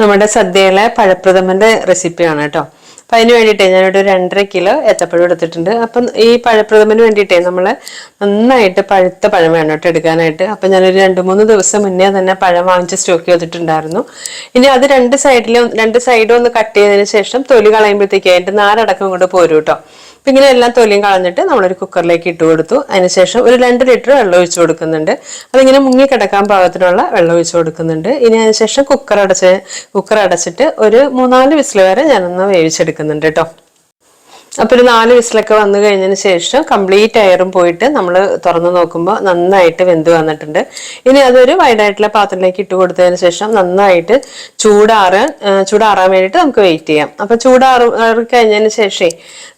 നമ്മുടെ സദ്യയിലെ പഴപ്രഥമന്റെ റെസിപ്പിയാണ് കേട്ടോ. അപ്പം അതിന് വേണ്ടിയിട്ടേ ഞാനൊരു രണ്ടര കിലോ ഏത്തപ്പഴം എടുത്തിട്ടുണ്ട്. അപ്പം ഈ പഴപ്രഥമന് വേണ്ടിയിട്ടേ നമ്മൾ നന്നായിട്ട് പഴുത്ത പഴം വേണം കേട്ടോ എടുക്കാനായിട്ട്. അപ്പം ഞാനൊരു രണ്ട് മൂന്ന് ദിവസം മുന്നേ തന്നെ പഴം വാങ്ങിച്ച് സ്റ്റോക്ക് ചെയ്തിട്ടുണ്ടായിരുന്നു. ഇനി അത് രണ്ട് സൈഡിലും രണ്ട് സൈഡും ഒന്ന് കട്ട് ചെയ്തതിന് ശേഷം തൊലി കളയുമ്പോഴത്തേക്ക് അതിന്റെ നാരടക്കം കൊണ്ട് പോരും കേട്ടോ. അപ്പം ഇങ്ങനെ എല്ലാം തൊലിയും കളഞ്ഞിട്ട് നമ്മളൊരു കുക്കറിലേക്ക് ഇട്ട് കൊടുത്തു. അതിനുശേഷം ഒരു രണ്ട് ലിറ്റർ വെള്ളം ഒഴിച്ചു കൊടുക്കുന്നുണ്ട്. അതിങ്ങനെ മുങ്ങി കിടക്കാൻ പാകത്തിനുള്ള വെള്ളം ഒഴിച്ചു കൊടുക്കുന്നുണ്ട്. ഇനി അതിനുശേഷം കുക്കർ അടച്ച് കുക്കർ അടച്ചിട്ട് ഒരു മൂന്നാൽ വിസിൽ വരെ ഞാനൊന്ന് വേവിച്ചെടുക്കുന്നുണ്ട് കേട്ടോ. അപ്പോൾ ഒരു നാല് വിസിലൊക്കെ വന്നു കഴിഞ്ഞതിന് ശേഷം കംപ്ലീറ്റ് അയറും പോയിട്ട് നമ്മൾ തുറന്നു നോക്കുമ്പോൾ നന്നായിട്ട് വെന്ത് വന്നിട്ടുണ്ട്. ഇനി അതൊരു വൈഡായിട്ടുള്ള പാത്രത്തിലേക്ക് ഇട്ട് കൊടുത്തതിന് ശേഷം നന്നായിട്ട് ചൂടാറ് ചൂടാറാൻ വേണ്ടിയിട്ട് നമുക്ക് വെയിറ്റ് ചെയ്യാം. അപ്പോൾ ചൂടാറ കഴിഞ്ഞതിന് ശേഷമേ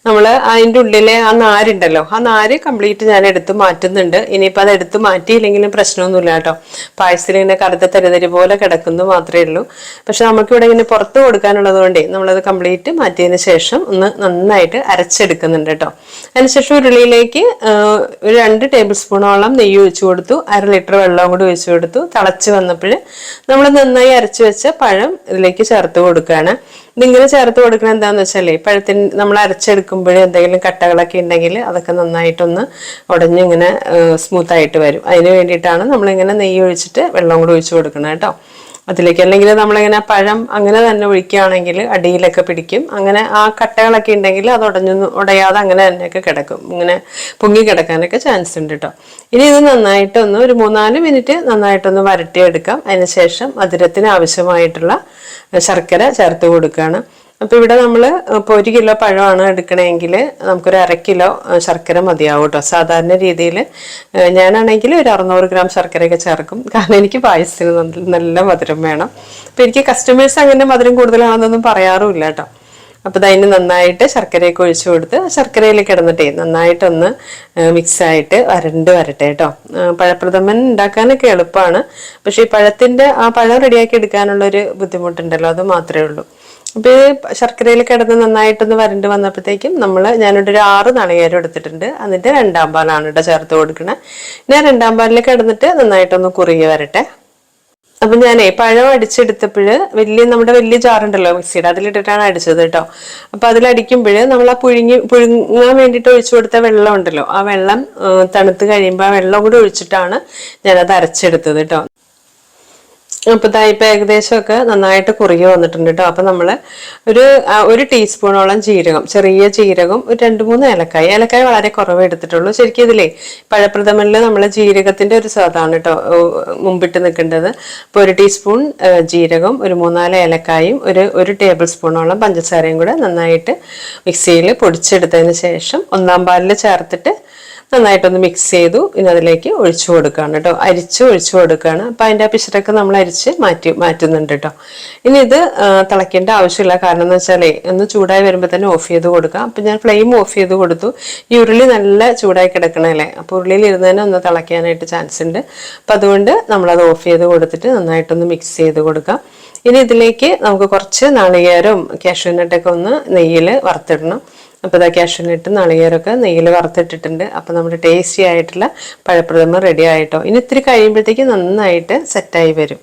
നമ്മൾ അതിന്റെ ഉള്ളിലെ ആ നാരുണ്ടല്ലോ ആ നാര് കംപ്ലീറ്റ് ഞാൻ എടുത്ത് മാറ്റുന്നുണ്ട്. ഇനിയിപ്പോൾ അത് എടുത്ത് മാറ്റിയില്ലെങ്കിലും പ്രശ്നമൊന്നുമില്ല കേട്ടോ. പായസത്തിൽ ഇങ്ങനെ കറുത്ത തരിതരി പോലെ കിടക്കുന്നു മാത്രമേ ഉള്ളൂ. പക്ഷെ നമുക്കിവിടെ ഇങ്ങനെ പുറത്ത് കൊടുക്കാനുള്ളത് കൊണ്ടേ നമ്മളത് കംപ്ലീറ്റ് മാറ്റിയതിന് ശേഷം ഒന്ന് നന്നായിട്ട് അരച്ചെടുക്കുന്നുണ്ട് കേട്ടോ. അതിനുശേഷം ഉരുളിയിലേക്ക് ഒരു രണ്ട് ടേബിൾ സ്പൂണോളം നെയ്യ് ഒഴിച്ചു കൊടുത്തു. അര ലിറ്റർ വെള്ളം കൂടി ഒഴിച്ചു കൊടുത്തു. തിളച്ച് വന്നപ്പോൾ നമ്മൾ നന്നായി അരച്ചു വെച്ച പഴം ഇതിലേക്ക് ചേർത്ത് കൊടുക്കുകയാണ്. ഇതിങ്ങനെ ചേർത്ത് കൊടുക്കുന്നത് എന്താണെന്ന് വെച്ചാലേ പഴത്തിന് നമ്മൾ അരച്ചെടുക്കുമ്പോൾ എന്തെങ്കിലും കട്ടകളൊക്കെ ഉണ്ടെങ്കിൽ അതൊക്കെ നന്നായിട്ടൊന്ന് ഉടഞ്ഞിങ്ങനെ സ്മൂത്ത് ആയിട്ട് വരും. അതിന് വേണ്ടിയിട്ടാണ് നമ്മളിങ്ങനെ നെയ്യ് ഒഴിച്ചിട്ട് വെള്ളം കൂടി ഒഴിച്ചു കൊടുക്കണം കേട്ടോ. അതിലേക്ക് അല്ലെങ്കിൽ നമ്മളിങ്ങനെ പഴം അങ്ങനെ തന്നെ ഒഴിക്കുകയാണെങ്കിൽ അടിയിലൊക്കെ പിടിക്കും. അങ്ങനെ ആ കട്ടകളൊക്കെ ഉണ്ടെങ്കിൽ അത് ഉടഞ്ഞു ഉടയാതെ അങ്ങനെ തന്നെയൊക്കെ കിടക്കും. ഇങ്ങനെ പൊങ്ങി കിടക്കാനൊക്കെ ചാൻസ് ഉണ്ട് കേട്ടോ ഇനി ഇത് നന്നായിട്ടൊന്ന് ഒരു മൂന്നാൽ മിനിറ്റ് നന്നായിട്ടൊന്ന് വരട്ടിയെടുക്കാം. അതിനുശേഷം മധുരത്തിന് ആവശ്യമായിട്ടുള്ള ശർക്കര ചേർത്ത് കൊടുക്കുകയാണ്. അപ്പോൾ ഇവിടെ നമ്മൾ ഇപ്പോൾ ഒരു കിലോ പഴമാണ് എടുക്കണമെങ്കിൽ നമുക്കൊരു അര കിലോ ശർക്കര മതിയാവും കേട്ടോ സാധാരണ രീതിയിൽ ഞാനാണെങ്കിൽ ഒരു അറുന്നൂറ് ഗ്രാം ശർക്കരയൊക്കെ ചേർക്കും. കാരണം എനിക്ക് പായസത്തിന് നല്ല- മധുരം വേണം. അപ്പോൾ എനിക്ക് കസ്റ്റമേഴ്സ് അങ്ങനെ മധുരം കൂടുതലാണെന്നൊന്നും പറയാറുമില്ല കേട്ടോ അപ്പോൾ അതിന് നന്നായിട്ട് ശർക്കരയൊക്കെ ഒഴിച്ചു കൊടുത്ത് ശർക്കരയിൽ കിടന്നിട്ടേ നന്നായിട്ടൊന്ന് മിക്സായിട്ട് വരണ്ട് വരട്ടെ കേട്ടോ പഴപ്രഥമൻ ഉണ്ടാക്കാനൊക്കെ എളുപ്പമാണ് പക്ഷേ ഈ പഴത്തിന്റെ ആ പഴം റെഡിയാക്കി എടുക്കാനുള്ളൊരു ബുദ്ധിമുട്ടുണ്ടല്ലോ അത് മാത്രമേ ഉള്ളൂ. അപ്പോൾ ഇത് ശർക്കരയിൽ കിടന്ന് നന്നായിട്ടൊന്ന് വരണ്ട് വന്നപ്പോഴത്തേക്കും നമ്മൾ ഞാനിവിടെ ഒരു ആറ് നാളികേരം എടുത്തിട്ടുണ്ട്. അതിന്റെ രണ്ടാം പാലാണ് കേട്ടോ ചേർത്ത് കൊടുക്കണേ. ഞാൻ രണ്ടാം പാലിൽ കിടന്നിട്ട് നന്നായിട്ടൊന്ന് കുറുകി വരട്ടെ. അപ്പം ഞാനേ പഴം അടിച്ചെടുത്തപ്പോൾ വലിയ നമ്മുടെ വലിയ ജാറുണ്ടല്ലോ മിക്സിയുടെ അതിലിട്ടിട്ടാണ് അടിച്ചത് കേട്ടോ. അപ്പം അതിലടിക്കുമ്പോൾ നമ്മൾ ആ പുഴുങ്ങി പുഴുങ്ങാൻ വേണ്ടിയിട്ട് ഒഴിച്ചു കൊടുത്ത വെള്ളം ഉണ്ടല്ലോ ആ വെള്ളം തണുത്ത് കഴിയുമ്പോൾ ആ വെള്ളം കൂടെ ഒഴിച്ചിട്ടാണ് ഞാനത് അരച്ചെടുത്തത് കേട്ടോ. അപ്പോൾ ദാ ഇപ്പം ഏകദേശമൊക്കെ നന്നായിട്ട് കുറുകി വന്നിട്ടുണ്ട് കേട്ടോ അപ്പം നമ്മൾ ഒരു ഒരു ടീസ്പൂണോളം ജീരകം ചെറിയ ജീരകം ഒരു രണ്ട് മൂന്ന് ഏലക്കായ. ഏലക്കായ വളരെ കുറവ് എടുത്തിട്ടുള്ളൂ. ശരിക്കും ഇതിലേ പഴപ്രഥമനിൽ നമ്മൾ ജീരകത്തിന്റെ ഒരു സ്വാദാണ് കേട്ടോ മുമ്പിട്ട് നിൽക്കേണ്ടത്. അപ്പോൾ ഒരു ടീസ്പൂൺ ജീരകം ഒരു മൂന്നാൽ ഏലക്കായും ഒരു ഒരു ടേബിൾ സ്പൂണോളം പഞ്ചസാരയും കൂടെ നന്നായിട്ട് മിക്സിയിൽ പൊടിച്ചെടുത്തതിന് ശേഷം ഒന്നാം പാലിൽ ചേർത്തിട്ട് നന്നായിട്ടൊന്ന് മിക്സ് ചെയ്തു. ഇനി അതിലേക്ക് ഒഴിച്ചു കൊടുക്കുകയാണ് കേട്ടോ. അരിച്ച് ഒഴിച്ചു കൊടുക്കുകയാണ്. അപ്പം അതിന്റെ പിശറൊക്കെ നമ്മൾ അരിച്ച് മാറ്റി മാറ്റുന്നുണ്ട് കേട്ടോ. ഇനി ഇത് തിളയ്ക്കേണ്ട ആവശ്യമില്ല. കാരണം എന്ന് വെച്ചാൽ ഒന്ന് ചൂടായി വരുമ്പോൾ തന്നെ ഓഫ് ചെയ്ത് കൊടുക്കാം. അപ്പം ഞാൻ ഫ്ലെയിം ഓഫ് ചെയ്ത് കൊടുത്തു. ഈ ഉരുളി നല്ല ചൂടായി കിടക്കണല്ലേ അപ്പോൾ ഉരുളിയിൽ ഇരുന്ന് തന്നെ ഒന്ന് തിളയ്ക്കാനായിട്ട് ചാൻസ് ഉണ്ട്. അപ്പം അതുകൊണ്ട് നമ്മളത് ഓഫ് ചെയ്ത് കൊടുത്തിട്ട് നന്നായിട്ടൊന്ന് മിക്സ് ചെയ്ത് കൊടുക്കാം. ഇനി ഇതിലേക്ക് നമുക്ക് കുറച്ച് നാളികേരവും കാഷ്യൂനട്ടൊക്കെ ഒന്ന് നെയ്യിൽ വറുത്തിടണം. അപ്പോൾ ഇതാ ഇട്ട് നാളികേരമൊക്കെ നെയ്യിൽ വറുത്തിട്ടിട്ടുണ്ട്. അപ്പോൾ നമ്മുടെ ടേസ്റ്റി ആയിട്ടുള്ള പഴപ്രഥമ റെഡി ആയിട്ടോ. ഇനി ഇത്തിരി കഴിയുമ്പോഴത്തേക്ക് നന്നായിട്ട് സെറ്റായി വരും.